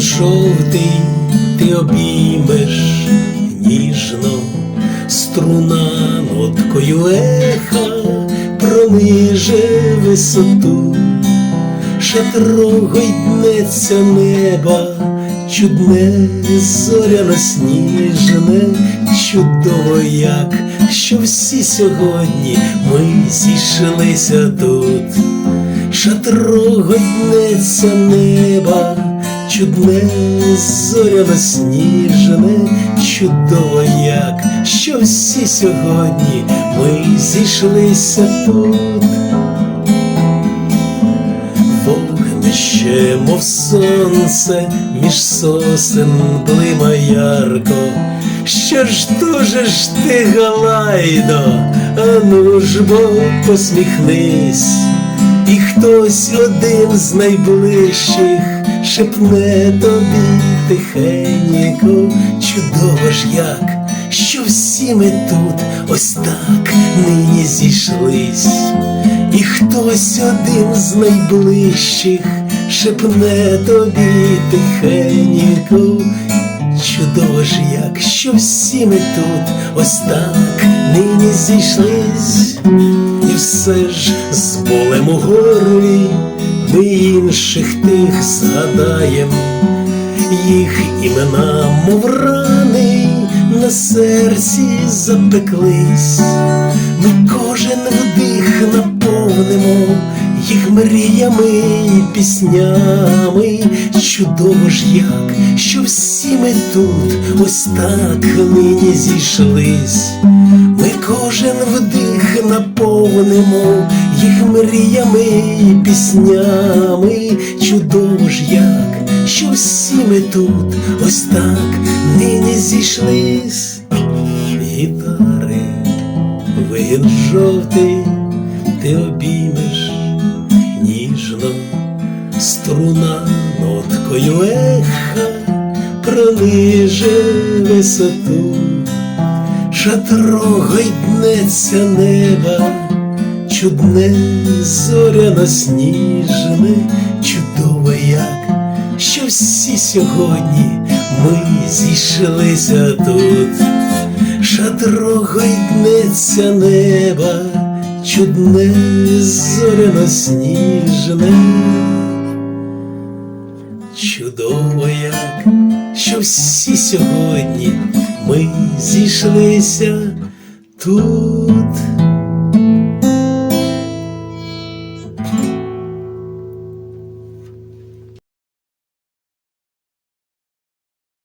жовтий ти обіймеш ніжно, струна ноткою еха прониже висоту, шатрого йднеться неба, чудне зоряно сніжне, чудово як, що всі сьогодні ми зійшлися тут шатрого йднеться неба, чудне зоряно сніжне, чудово як, що всі сьогодні ми зійшлися тут. Вогнище, мов сонце, між сосен блима ярко. Що ж дуже ж ти, Галайдо, а ну ж бо посміхнись, хтось один з найближчих шепне тобі тихенько, чудово ж як, що всі ми тут ось так нині зійшлись, і хтось один з найближчих шепне тобі тихенько, чудово ж як, що всі ми тут ось так нині зійшлись, все ж з болем у горлі ми інших тих згадаєм, їх імена, мов рани, на серці запеклись, ми кожен вдих наповнимо їх мріями і піснями, чудово ж як, що всі ми тут ось так нині зійшлись, ми кожен вдих наповнимо їх мріями і піснями, чудово ж як, що всі ми тут. Ось так нині зійшлись, гітари, вигін жовтий, ти обіймеш ніжно, струна ноткою еха прониже висоту, шатрого йднеться неба, чудне зоряно сніжне, чудово як, що всі сьогодні ми зійшлися тут, шатрого йднеться неба, чудне зоряно сніжне. Чудово як, що всі сьогодні ми зійшлися тут.